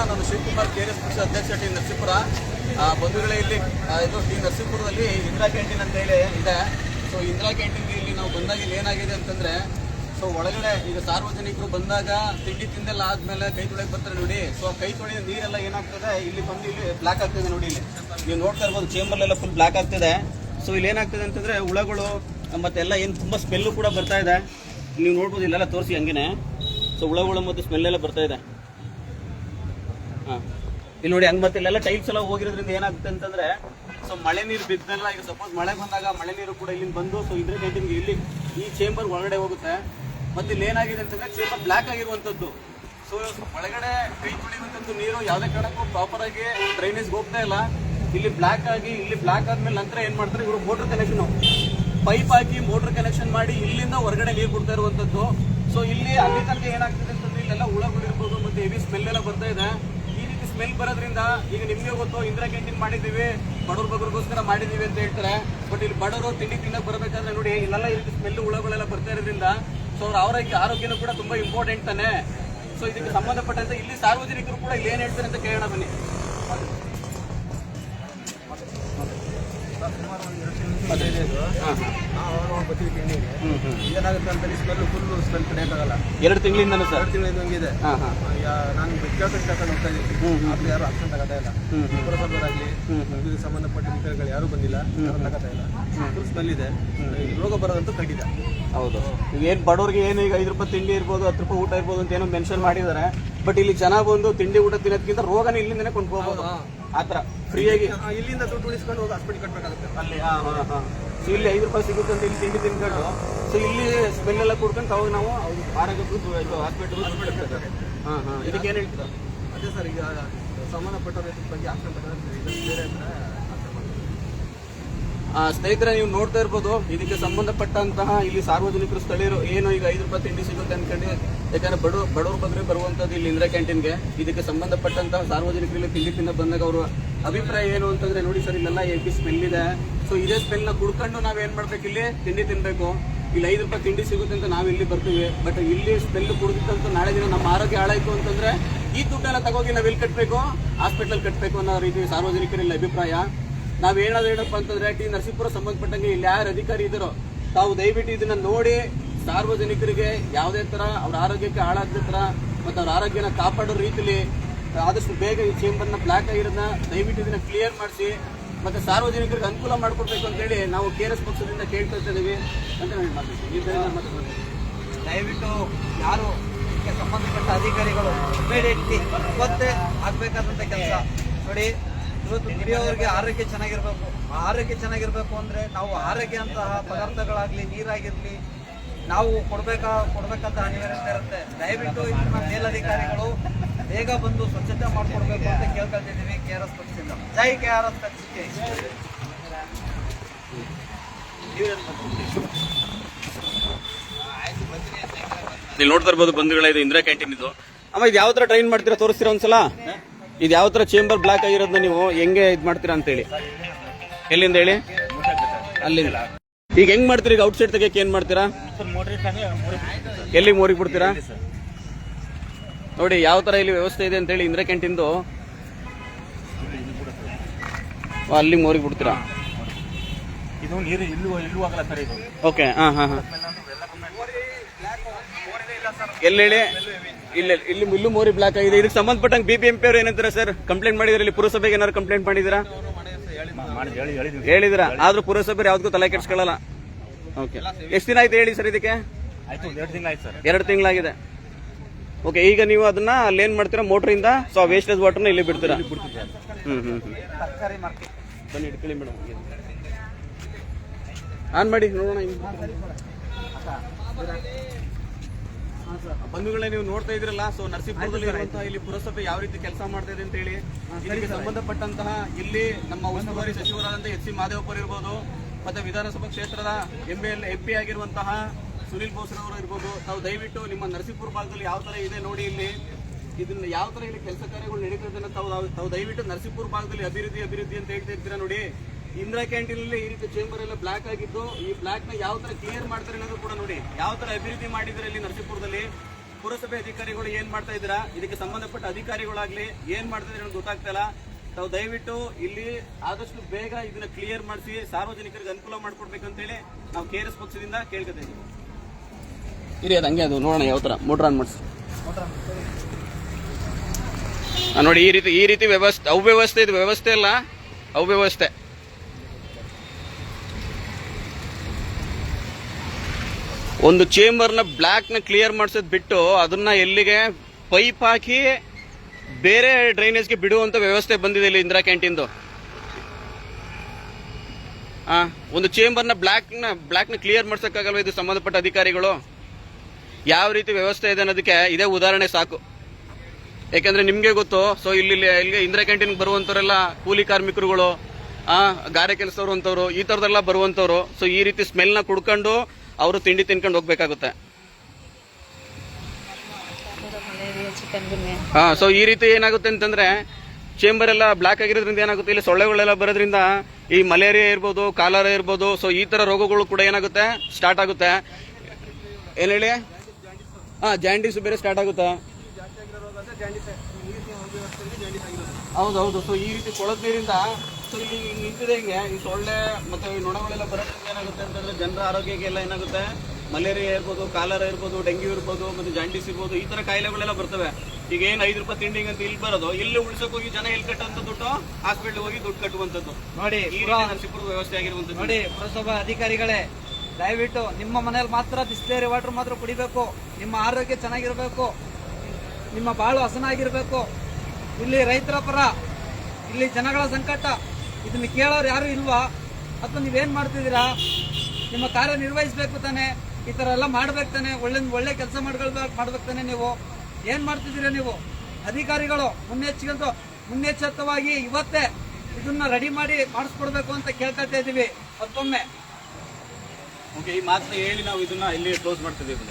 ನಾನು Shivakumar K S ಪಕ್ಷ ಅಧ್ಯಕ್ಷ ಟಿ ನರಸಿಂಪುರ ಆ, ಬಂಧುಗಳೇ ಇಲ್ಲಿ ಇದು ಟಿ ನರಸೀಪುರದಲ್ಲಿ ಇಂದಿರಾ ಕ್ಯಾಂಟೀನ್ ಅಂತ ಹೇಳಿ ಇದೆ. ಸೊ ಇಂದಿರಾ ಕ್ಯಾಂಟೀನ್ಗೆ ಇಲ್ಲಿ ನಾವು ಬಂದಾಗ ಇಲ್ಲಿ ಏನಾಗಿದೆ ಅಂತಂದ್ರೆ ಸೊ ಒಳಗಡೆ ಈಗ ಸಾರ್ವಜನಿಕರು ಬಂದಾಗ ತಿಂಡಿ ತಿಂದೆಲ್ಲ ಆದ್ಮೇಲೆ ಕೈ ತೊಳೆಯಕ್ಕೆ ಬರ್ತಾರೆ ನೋಡಿ. ಸೊ ಕೈ ತೊಳೆಯ ನೀರೆಲ್ಲ ಏನಾಗ್ತದೆ ಇಲ್ಲಿ ಬಂದು ಇಲ್ಲಿ ಬ್ಲಾಕ್ ಆಗ್ತದೆ ನೋಡಿ ಇಲ್ಲಿ. ನೀವು ನೋಡ್ತಾ ಇರ್ಬೋದು ಚೇಂಬರ್ಲೆಲ್ಲ ಫುಲ್ ಬ್ಲಾಕ್ ಆಗ್ತದೆ. ಸೊ ಇಲ್ಲಿ ಏನಾಗ್ತದೆ ಅಂತಂದ್ರೆ ಹುಳಗಳು ಮತ್ತೆಲ್ಲ ಏನು ತುಂಬ ಸ್ಮೆಲ್ಲು ಕೂಡ ಬರ್ತಾ ಇದೆ. ನೀವು ನೋಡ್ಬೋದು ಇಲ್ಲೆಲ್ಲ ತೋರಿಸಿ ಹಂಗೇನೆ. ಸೊ ಹುಳಗಳು ಮತ್ತು ಸ್ಮೆಲ್ ಎಲ್ಲ ಬರ್ತಾ ಇದೆ. ಇಲ್ಲಿ ನೋಡಿ ಹಂಗ್ ಮತ್ತೆ ಇಲ್ಲೆಲ್ಲ ಟೈಲ್ಸ್ ಎಲ್ಲ ಹೋಗಿರೋದ್ರಿಂದ ಏನಾಗುತ್ತೆ ಅಂತಂದ್ರೆ ಸೊ ಮಳೆ ನೀರು ಬಿದ್ದಲ್ಲ, ಈಗ ಸಪೋಸ್ ಮಳೆ ಬಂದಾಗ ಮಳೆ ನೀರು ಕೂಡ ಇಲ್ಲಿ ಬಂದು ಸೊ ಇದ್ರ ಕ್ಯಾಂಟೀನ್ಗೆ ಇಲ್ಲಿ ಈ ಚೇಂಬರ್ ಒಳಗಡೆ ಹೋಗುತ್ತೆ. ಮತ್ತೆ ಇಲ್ಲಿ ಏನಾಗಿದೆ ಅಂತಂದ್ರೆ ಚೇಂಬರ್ ಬ್ಲಾಕ್ ಆಗಿರುವಂತದ್ದು ಸೊ ಒಳಗಡೆ ಕೈ ತೊಳಿಯುವಂಥದ್ದು ನೀರು ಯಾವುದೇ ಕಾರಣಕ್ಕೂ ಪ್ರಾಪರ್ ಆಗಿ ಡ್ರೈನೇಜ್ ಹೋಗ್ತಾ ಇಲ್ಲ. ಇಲ್ಲಿ ಬ್ಲಾಕ್ ಆಗಿ, ಇಲ್ಲಿ ಬ್ಲಾಕ್ ಆದ್ಮೇಲೆ ನಂತರ ಏನ್ ಮಾಡ್ತಾರೆ ಇವರು ಮೋಟರ್ ಕನೆಕ್ಷನ್ ಪೈಪ್ ಹಾಕಿ ಮೋಟರ್ ಕನೆಕ್ಷನ್ ಮಾಡಿ ಇಲ್ಲಿಂದ ಹೊರಗಡೆ ನೀರು ಕೊಡ್ತಾ ಇರುವಂತದ್ದು ಸೊ ಇಲ್ಲಿ ಅಲ್ಲಿ ತನಕ ಏನಾಗ್ತದೆ ಅಂತಂದ್ರೆ ಇಲ್ಲೆಲ್ಲ ಹುಳಗಳಿರ್ಬೋದು ಮತ್ತೆ ಹೆವಿ ಸ್ಮೆಲ್ ಎಲ್ಲ ಬರ್ತಾ ಇದೆ. ಸ್ಮೆಲ್ ಬರೋದ್ರಿಂದ ಈಗ ನಿಮ್ಗೆ ಗೊತ್ತು, ಇಂದಿರಾ ಕ್ಯಾಂಟೀನ್ ಮಾಡಿದ್ದೀವಿ, ಬಡವ್ರ ಬಗ್ಗರಿಗೋಸ್ಕರ ಮಾಡಿದ್ದೀವಿ ಅಂತ ಹೇಳ್ತಾರೆ. ಬಟ್ ಇಲ್ಲಿ ಬಡವರು ತಿಂಡಿ ತಿನ್ನಕ್ ಬರಬೇಕಾದ್ರೆ ನೋಡಿ, ಇಲ್ಲೆಲ್ಲ ಈ ರೀತಿ ಸ್ಮೆಲ್ ಹುಳಗಳೆಲ್ಲ ಬರ್ತಾ ಇರೋದ್ರಿಂದ ಸೊ ಅವ್ರ ಆರೋಗ್ಯ ಆರೋಗ್ಯನೂ ಕೂಡ ತುಂಬಾ ಇಂಪಾರ್ಟೆಂಟ್ ತಾನೆ? ಸೊ ಇದಕ್ಕೆ ಸಂಬಂಧಪಟ್ಟಂತೆ ಇಲ್ಲಿ ಸಾರ್ವಜನಿಕರು ಕೂಡ ಇಲ್ಲಿ ಏನ್ ಹೇಳ್ತಾರೆ ಅಂತ ಕೇಳೋಣ ಬನ್ನಿ. ಏನಾಗುತ್ತೆ ಅಂತ ಸ್ಮೆಲ್ ಫುಲ್ ಸ್ಮೆಲ್ ತಡೆಯಕ್ಕಾಗಲ್ಲ ಎರಡು ತಿಂಗಳಿಂದನೂ ಸರ್? ಎರಡು ತಿಂಗಳಿಂದ ಹಂಗಿದೆ ನಾನು ಕೇಳ್ಕೊಂಡು ಕೇಳ್ಕೊಂಡು ಹೋಗ್ತಾ ಇದ್ದೀನಿ. ಆದ್ರೆ ಯಾರು ಆಕ್ಷನ್ ತಗೋತಾ ಇಲ್ಲ. ಪುರಸಭೆಯವರಾಗ್ಲಿ ಹ್ಮ್. ಇದಕ್ಕೆ ಸಂಬಂಧಪಟ್ಟ ಮಿತ್ರಗಳು ಯಾರು ಬಂದಿಲ್ಲ. ತಗೋತಾ ಇಲ್ಲ. ಫುಲ್ ಸ್ಮೆಲ್ ಇದೆ. ರೋಗ ಬರೋದಂತೂ ಖಂಡಿತ. ಹೌದು. ಏನ್ ಬಡವ್ರಿಗೆ ಏನು ಈಗ ಐದು ರೂಪಾಯಿ ತಿಂಡಿ ಇರ್ಬೋದು ಹತ್ತು ರೂಪಾಯಿ ಊಟ ಇರ್ಬೋದು ಅಂತ ಏನೋ ಮೆನ್ಷನ್ ಮಾಡಿದ್ದಾರೆ. ಬಟ್ ಇಲ್ಲಿ ಜನ ಬಂದು ತಿಂಡಿ ಊಟ ತಿನ್ನೋದಕ್ಕಿಂತ ರೋಗನ ಇಲ್ಲಿಂದನೇ ಕೊಂಡ್ಕೋಬಹುದು ಆತರ ಫ್ರೀಯಾಗಿ ಇಲ್ಲಿಂದ ದುಡ್ಡು ಉಳಿಸ್ಕೊಂಡು ಹೋಗಿ ಹಾಸ್ಪಿಟಲ್ ಕಟ್ಬೇಕಾಗುತ್ತೆ. ಅಲ್ಲಿ ಹಾ ಹಾ ಹಾ. ಸೊ ಇಲ್ಲಿ ಐದು ರೂಪಾಯಿ ಸಿಗುತ್ತೆ ಅಂತ ಇಲ್ಲಿ ತಿಂಡಿ ತಿನ್ಕೊಂಡು. ಸೊ ಇಲ್ಲಿ ಸ್ಮೆಲ್ ಎಲ್ಲ ಕುಡ್ಕೊಂಡು ಅವಾಗ ನಾವು ಆರೋಗ್ಯ ಇದು ಹಾಸ್ಪಿಟಲ್ ಹಾ ಹಾ. ಇದಕ್ಕೆ ಏನ್ ಹೇಳ್ತೀರಾ? ಅದೇ ಸರ್ ಈಗ ಸಂಬಂಧಪಟ್ಟ ರೈತರ ಬಗ್ಗೆ ಆಕ್ಷನ್ ಬೇರೆ. ಆ, ಸ್ನೇಹಿತರೆ, ನೀವು ನೋಡ್ತಾ ಇರ್ಬೋದು, ಇದಕ್ಕೆ ಸಂಬಂಧಪಟ್ಟಂತಹ ಇಲ್ಲಿ ಸಾರ್ವಜನಿಕರು, ಸ್ಥಳೀಯರು ಏನು ಈಗ ಐದು ರೂಪಾಯಿ ತಿಂಡಿ ಸಿಗುತ್ತೆ ಅನ್ಕೊಂಡು, ಯಾಕಂದ್ರೆ ಬಡ ಬಡವ್ರ ಬಗ್ಗೆ ಬರುವಂತದ್ದು ಇಲ್ಲಿ ಇಂದಿರಾ ಕ್ಯಾಂಟೀನ್ಗೆ. ಇದಕ್ಕೆ ಸಂಬಂಧಪಟ್ಟಂತಹ ಸಾರ್ವಜನಿಕರು ಇಲ್ಲಿ ತಿಂಡಿ ತಿನ್ನ ಬಂದಾಗ ಅವರು ಅಭಿಪ್ರಾಯ ಏನು ಅಂತಂದ್ರೆ, ನೋಡಿ ಸರ್, ಇಲ್ಲೆಲ್ಲ ಎಪಿ ಸ್ಮೆಲ್ ಇದೆ. ಸೊ ಇದೇ ನ ಕುಡ್ಕೊಂಡು ನಾವ್ ಏನ್ ಮಾಡ್ಬೇಕು ಇಲ್ಲಿ? ತಿಂಡಿ ತಿನ್ಬೇಕು. ಇಲ್ಲಿ ಐದು ರೂಪಾಯಿ ತಿಂಡಿ ಸಿಗುತ್ತೆ ಅಂತ ನಾವು ಇಲ್ಲಿ ಬರ್ತೀವಿ. ಬಟ್ ಇಲ್ಲಿ ಸ್ಮೆಲ್ ಕುಡಿದಂತೂ ನಾಳೆ ದಿನ ನಮ್ಮ ಆರೋಗ್ಯ ಹಾಳಾಯ್ತು ಅಂತಂದ್ರೆ, ಈ ದುಡ್ಡೆಲ್ಲ ತಗೋಗಿ ನಾವ್ ಎಲ್ಲಿ ಕಟ್ಟಬೇಕು ಹಾಸ್ಪಿಟಲ್ ಕಟ್ಟಬೇಕು ಅನ್ನೋ ರೀತಿ ಸಾರ್ವಜನಿಕರಲ್ಲಿ ಅಭಿಪ್ರಾಯ. ನಾವ್ ಹೇಳೋದು ಹೇಳಪ್ಪ ಅಂತಂದ್ರೆ, ಟಿ ನರಸೀಪುರ ಸಂಬಂಧಪಟ್ಟಂಗೆ ಇಲ್ಲಿ ಯಾರು ಅಧಿಕಾರಿ ಇದ್ದಾರೋ, ತಾವು ದಯವಿಟ್ಟು ಇದನ್ನ ನೋಡಿ ಸಾರ್ವಜನಿಕರಿಗೆ ಯಾವುದೇ ತರ ಅವ್ರ ಆರೋಗ್ಯಕ್ಕೆ ಹಾಳಾಗದ ತರ ಮತ್ತೆ ಅವ್ರ ಆರೋಗ್ಯನ ಕಾಪಾಡೋ ರೀತಿಲಿ ಆದಷ್ಟು ಬೇಗ ಈ ಚೇಂಬರ್ನ ಬ್ಲಾಕ್ ಆಗಿರೋದನ್ನ ದಯವಿಟ್ಟು ಇದನ್ನ ಕ್ಲಿಯರ್ ಮಾಡಿಸಿ, ಮತ್ತೆ ಸಾರ್ವಜನಿಕರಿಗೆ ಅನುಕೂಲ ಮಾಡಿಕೊಡ್ಬೇಕು ಅಂತೇಳಿ ನಾವು ಕೆ ಆರ್ ಎಸ್ ಪಕ್ಷದಿಂದ ಕೇಳ್ತಾ ಇದ್ದೀವಿ ಅಂತ ಮಾತಾಡ್ತೀನಿ ದಯವಿಟ್ಟು ಯಾರು ಸಂಬಂಧಪಟ್ಟ ಅಧಿಕಾರಿಗಳು ಇಮಿಡಿಯೇಟ್ಲಿ ಮತ್ತೆ ಆಗ್ಬೇಕಾದಂತ ಕೆಲಸ. ನೋಡಿ ಇವತ್ತು ದುಡಿಯೋರಿಗೆ ಆರೋಗ್ಯ ಚೆನ್ನಾಗಿರ್ಬೇಕು. ಆರೋಗ್ಯ ಚೆನ್ನಾಗಿರ್ಬೇಕು ಅಂದ್ರೆ ನಾವು ಆರೋಗ್ಯ ಅಂತಹ ಪದಾರ್ಥಗಳಾಗ್ಲಿ ನೀರಾಗಿರ್ಲಿ ನಾವು ಕೊಡ್ಬೇಕಾ ಕೊಡ್ಬೇಕಂತ ಅನಿವಾರ್ಯತೆ ಇರುತ್ತೆ. ದಯವಿಟ್ಟು ಇಲ್ಲಿನ ಮೇಲಧಿಕಾರಿಗಳು ಬೇಗ ಬಂದು ಸ್ವಚ್ಛತೆ ಮಾಡ್ಕೊಡ್ಬೇಕು ಅಂತ ಕೇಳ್ಕೊಳ್ತಿದ್ದೀವಿ ಕೆ ಆರ್ ಎಸ್ ಪಕ್ಷದಿಂದ. ಜೈ ಕೆ ಆರ್ ಎಸ್ ಪಕ್ಷಕ್ಕೆ. ಇಲ್ಲಿ ನೋಡ್ತಾ ಇರ್ಬೋದು ಬಂಧುಗಳ ಇದು ಇಂದಿರಾ ಕ್ಯಾಂಟೀನ್ ಇದು. ಅಮ್ಮ ಇದು ಯಾವ ಥರ ಟ್ರೈನ್ ಮಾಡ್ತೀರಾ? ತೋರಿಸ್ತೀರಾ ಒಂದ್ಸಲ? ಇದು ಯಾವ ತರ ಚೇಂಬರ್ ಬ್ಲಾಕ್ ಆಗಿರೋದನ್ನ ನೀವು ಹೆಂಗೆ ಇದು ಮಾಡ್ತೀರಾ ಅಂತ ಹೇಳಿ ಎಲ್ಲಿಂದ ಹೇಳಿ? ಅಲ್ಲಿಂದ. ಈಗ ಹೆಂಗ್ ಮಾಡ್ತೀರಿ? ಈಗ ಔಟ್ಸೈಡ್ ತೆಗಿಯಕ್ಕೆ ಏನು ಮಾಡ್ತೀರಾ? ಎಲ್ಲಿ ಮೋರಿಗೆ ಬಿಡ್ತೀರಾ? ನೋಡಿ, ಯಾವ ತರ ಇಲ್ಲಿ ವ್ಯವಸ್ಥೆ ಇದೆ ಅಂತ ಹೇಳಿ ಇಂದಿರಾ ಕ್ಯಾಂಟೀನ್ದು ಅಲ್ಲಿ ಮೋರಿಗೆ ಬಿಡ್ತೀರಾ? ಓಕೆ ಹಾಂ ಹಾಂ ಹಾಂ. ಎಲ್ಲಿ ಹೇಳಿ? ಇಲ್ಲ ಇಲ್ಲಿ ಇಲ್ಲೂ ಮೋರಿ ಬ್ಲಾಕ್ ಆಗಿದೆ. ಇದಕ್ಕೆ ಸಂಬಂಧಪಟ್ಟಂಗೆ ಬಿ ಬಿ ಎಂ ಪಿ ಅವ್ರು ಏನಂತಾರೆ ಸರ್ ಕಂಪ್ಲೇಂಟ್ ಮಾಡಿದ್ರೆ? ಇಲ್ಲಿ ಪುರಸಭೆಗೆ ಏನಾದ್ರು ಕಂಪ್ಲೇಂಟ್ ಮಾಡಿದಿರಾ? ಹೇಳಿದ್ರ? ಹೇಳಿ ಹೇಳಿದಿರಾ ಆದ್ರೂ ಪುರಸಭೆ ಯಾವ್ದಕ್ಕೂ ತಲೆ ಕೆಡ್ಸ್ಕೊಳ್ಳಲ್ಲ. ಓಕೆ ಎಷ್ಟು ದಿನ ಆಯ್ತು ಹೇಳಿ ಸರ್ ಇದಕ್ಕೆ? ಎರಡು ತಿಂಗಳಾಗಿದೆ. ಓಕೆ ಈಗ ನೀವು ಅದನ್ನ ಅಲ್ಲಿ ಏನ್ ಮಾಡ್ತೀರಾ ಮೋಟ್ರಿಂದ ಸೊ ವೇಸ್ಟೇಜ್ ವಾಟರ್ನ ಇಲ್ಲಿ ಬಿಡ್ತೀರಾ? ಹ್ಮ್ ಹ್ಮ್ ಹ್ಮ್. ತರಕಾರಿ ಮಾರ್ಕೆಟ್. ಬನ್ನಿ ಇಟ್ಕೊಳ್ಳಿ ಮೇಡಮ್. ಆನ್ ಮಾಡಿ ನೋಡೋಣ. ಬಂಧುಗಳೇ ನೀವು ನೋಡ್ತಾ ಇದ್ರಲ್ಲ ಸೊ ನರಸೀಪುರದಲ್ಲಿ ಇರುವಂತಹ ಇಲ್ಲಿ ಪುರಸಭೆ ಯಾವ ರೀತಿ ಕೆಲಸ ಮಾಡ್ತಾ ಇದೆ ಅಂತ ಹೇಳಿ ಇದಕ್ಕೆ ಸಂಬಂಧಪಟ್ಟಂತಹ ಇಲ್ಲಿ ನಮ್ಮ ಉಸ್ತುವಾರಿ ಸಚಿವರಾದಂತಹ ಎಚ್ ಸಿ ಮಾದೇವಪ್ಪರ್ ಇರ್ಬೋದು ಮತ್ತೆ ವಿಧಾನಸಭಾ ಕ್ಷೇತ್ರದ ಎಂ ಎಲ್ ಎಂ ಪಿ ಆಗಿರುವಂತಹ ಸುನಿಲ್ ಬೋಸ್ರವರು ಇರ್ಬೋದು. ತಾವು ದಯವಿಟ್ಟು ನಿಮ್ಮ ನರಸೀಪುರ ಭಾಗದಲ್ಲಿ ಯಾವ ತರ ಇದೆ ನೋಡಿ ಇಲ್ಲಿ. ಇದನ್ನ ಯಾವ ತರ ಇಲ್ಲಿ ಕೆಲಸ ಕಾರ್ಯಗಳು ನಡೀತದನ್ನ ತಾವು ತಾವು ದಯವಿಟ್ಟು ನರಸೀಪುರ ಭಾಗದಲ್ಲಿ ಅಭಿವೃದ್ಧಿ ಅಭಿವೃದ್ಧಿ ಅಂತ ಹೇಳ್ತಾ ಇರ್ತೀರಾ ನೋಡಿ. ಇಂದಿರಾ ಕ್ಯಾಂಟೀನ್ ಅಲ್ಲಿ ಈ ರೀತಿ ಚೇಂಬರ್ ಎಲ್ಲ ಬ್ಲಾಕ್ ಆಗಿದ್ದು ಈ ಬ್ಲಾಕ್ನ ಯಾವ ತರ ಕ್ಲಿಯರ್ ಮಾಡ್ತಾರೆ ಅನ್ನೋದು ಕೂಡ ನೋಡಿ. ಯಾವ ತರ ಅಭಿವೃದ್ಧಿ ಮಾಡಿದ್ರೆ ಇಲ್ಲಿ ನರಸೀಪುರದಲ್ಲಿ? ಪುರಸಭೆ ಅಧಿಕಾರಿಗಳು ಏನ್ ಮಾಡ್ತಾ ಇದ್ದೀರಾ? ಇದಕ್ಕೆ ಸಂಬಂಧಪಟ್ಟ ಅಧಿಕಾರಿಗಳಾಗ್ಲಿ ಏನ್ ಮಾಡ್ತಾ ಇದ್ರೆ ಗೊತ್ತಾಗ್ತಾ ಇಲ್ಲ. ತಾವು ದಯವಿಟ್ಟು ಇಲ್ಲಿ ಆದಷ್ಟು ಬೇಗ ಇದನ್ನ ಕ್ಲಿಯರ್ ಮಾಡಿಸಿ ಸಾರ್ವಜನಿಕರಿಗೆ ಅನುಕೂಲ ಮಾಡ್ಕೊಡ್ಬೇಕಂತೇಳಿ ನಾವು ಕೆ ಆರ್ ಎಸ್ ಪಕ್ಷದಿಂದ ಕೇಳ್ಕೊತಾ ಇದ್ದೀವಿ. ಇರಿ ಅದು ಹಂಗೆ ಅದು ನೋಡೋಣ ಯಾವ ಥರ ಮೋಟ್ರ್ ಆನ್ ಮಾಡಿಸಿ. ನೋಡಿ ಈ ರೀತಿ ಈ ರೀತಿ ವ್ಯವಸ್ಥೆ ಅವ್ಯವಸ್ಥೆ ಇದು. ವ್ಯವಸ್ಥೆ ಅಲ್ಲ ಅವ್ಯವಸ್ಥೆ. ಒಂದು ಚೇಂಬರ್ನ ಬ್ಲ್ಯಾಕ್ನ ಕ್ಲಿಯರ್ ಮಾಡಿಸೋದು ಬಿಟ್ಟು ಅದನ್ನ ಎಲ್ಲಿಗೆ ಪೈಪ್ ಹಾಕಿ ಬೇರೆ ಡ್ರೈನೇಜ್ಗೆ ಬಿಡುವಂತ ವ್ಯವಸ್ಥೆ ಬಂದಿದೆ ಇಲ್ಲಿ ಇಂದಿರಾ ಕ್ಯಾಂಟೀನ್ದು ಹಾಂ ಒಂದು ಚೇಂಬರ್ನ ಬ್ಲ್ಯಾಕ್ನ ಬ್ಲ್ಯಾಕ್ನ ಕ್ಲಿಯರ್ ಮಾಡ್ಸೋಕ್ಕಾಗಲ್ವ ಇದು ಸಂಬಂಧಪಟ್ಟ ಅಧಿಕಾರಿಗಳು? ಯಾವ ರೀತಿ ವ್ಯವಸ್ಥೆ ಇದೆ ಅನ್ನೋದಕ್ಕೆ ಇದೇ ಉದಾಹರಣೆ ಸಾಕು. ಯಾಕಂದ್ರೆ ನಿಮಗೆ ಗೊತ್ತು ಸೊ ಇಲ್ಲಿ ಇಲ್ಲಿ ಇಂದಿರಾ ಕ್ಯಾಂಟೀನ್ಗೆ ಬರುವಂಥವರೆಲ್ಲ ಕೂಲಿ ಕಾರ್ಮಿಕರುಗಳು ಗಾರೆ ಕೆಲಸದವ್ರು ಅಂತವ್ರು, ಈ ಥರದ್ದೆಲ್ಲ ಬರುವಂತವ್ರು ಸೊ ಈ ರೀತಿ ಸ್ಮೆಲ್ನ ಕುಡ್ಕೊಂಡು ಅವರು ತಿಂಡಿ ತಿನ್ಕೊಂಡು ಹೋಗ್ಬೇಕಾಗುತ್ತೆ. ಹಾ ಸೊ ಈ ರೀತಿ ಏನಾಗುತ್ತೆ ಅಂತಂದ್ರೆ ಚೇಂಬರ್ ಎಲ್ಲ ಬ್ಲಾಕ್ ಆಗಿರೋದ್ರಿಂದ ಏನಾಗುತ್ತೆ? ಇಲ್ಲಿ ಸೊಳ್ಳೆಗಳೆಲ್ಲ ಬರೋದ್ರಿಂದ ಈ ಮಲೇರಿಯಾ ಇರ್ಬೋದು, ಕಾಲರ ಇರ್ಬೋದು ಸೊ ಈ ತರ ರೋಗಗಳು ಕೂಡ ಏನಾಗುತ್ತೆ? ಸ್ಟಾರ್ಟ್ ಆಗುತ್ತೆ. ಏನ್ ಹೇಳಿ? ಹಾ ಜಾಂಡೀಸ್ ಬೇರೆ ಸ್ಟಾರ್ಟ್ ಆಗುತ್ತೆ. ಹೌದೌದು ಸೊ ಈ ರೀತಿ ಕೊಳದ ನೀರಿಂದ ಸೊ ಇಲ್ಲಿ ಹಿಂಗ್ ನಿಂತಿದೆ ಹಿಂಗೆ. ಈ ಸೊಳ್ಳೆ ಮತ್ತೆ ಈ ನೊಣಗಳೆಲ್ಲ ಬರೋದ್ರಿಂದ ಏನಾಗುತ್ತೆ ಅಂತಂದ್ರೆ ಜನರ ಆರೋಗ್ಯಕ್ಕೆ ಎಲ್ಲ ಏನಾಗುತ್ತೆ? ಮಲೇರಿಯಾ ಇರ್ಬೋದು ಕಾಲರ ಇರ್ಬೋದು ಡೆಂಗ್ಯೂ ಇರ್ಬೋದು ಮತ್ತೆ ಜಾಂಡಿಸ್ ಇರ್ಬೋದು ಈ ತರ ಕಾಯಿಲೆಗಳೆಲ್ಲ ಬರ್ತವೆ. ಈಗ ಏನ್ ಐದು ರೂಪಾಯಿ ತಿಂಡಿಗೆ ಅಂತ ಇಲ್ಲಿ ಬರೋದು ಇಲ್ಲಿ ಉಳ್ಸಕ್ ಹೋಗಿ ಜನ ಎಲ್ಲಿ ಕಟ್ಟುವಂಥ ದುಡ್ಡು ಹಾಸ್ಪಿಟ್ಲ್ ಹೋಗಿ ದುಡ್ಡು ಕಟ್ಟುವಂತದ್ದು ನೋಡಿ ಈ ಪುರ- ರೀತಿ ನರಸೀಪುರದ ವ್ಯವಸ್ಥೆ ಆಗಿರುವಂತ ನೋಡಿ ಪುರಸಭಾ ಅಧಿಕಾರಿಗಳೇ ದಯವಿಟ್ಟು ನಿಮ್ಮ ಮನೆಯಲ್ಲಿ ಮಾತ್ರ ಬಿಸ್ಲೇರಿ ವಾಟರ್ ಮಾತ್ರ ಕುಡಿಬೇಕು. ನಿಮ್ಮ ಆರೋಗ್ಯ ಚೆನ್ನಾಗಿರ್ಬೇಕು. ನಿಮ್ಮ ಬಾಳು ಹಸನಾಗಿರ್ಬೇಕು. ಇಲ್ಲಿ ರೈತರ ಪರ ಇಲ್ಲಿ ಜನಗಳ ಸಂಕಟ. ಇದನ್ನ ಕೇಳೋರು ಯಾರು ಇಲ್ವಾ? ಅಥವಾ ನೀವೇನ್ ಮಾಡ್ತಿದ್ದೀರಾ? ನಿಮ್ಮ ಕಾರ್ಯ ನಿರ್ವಹಿಸ್ಬೇಕು ತಾನೆ, ಈ ತರ ಎಲ್ಲ ಮಾಡ್ಬೇಕು ತಾನೆ ಒಳ್ಳೆ ಒಳ್ಳೆ ಕೆಲಸ ಮಾಡ್ಕೊಳ್ಬೇಕು ಮಾಡ್ಬೇಕು ತಾನೆ ನೀವು? ಏನ್ ಮಾಡ್ತಿದ್ದೀರಾ ನೀವು? ಅಧಿಕಾರಿಗಳು ಮುನ್ನೆಚ್ಚರಿಕೆ ಮುನ್ನೆಚ್ಚರಿಕವಾಗಿ ಇವತ್ತೇ ಇದನ್ನ ರೆಡಿ ಮಾಡಿ ಮಾಡಿಸ್ಕೊಡ್ಬೇಕು ಅಂತ ಕೇಳ್ತಾ ಇದ್ದೀವಿ. ಮತ್ತೊಮ್ಮೆ. ಓಕೆ, ಈ ಮಾತನ್ನ ಹೇಳಿ ನಾವು ಇದನ್ನ ಇಲ್ಲಿ ಕ್ಲೋಸ್ ಮಾಡ್ತಿದ್ದೀವಿ.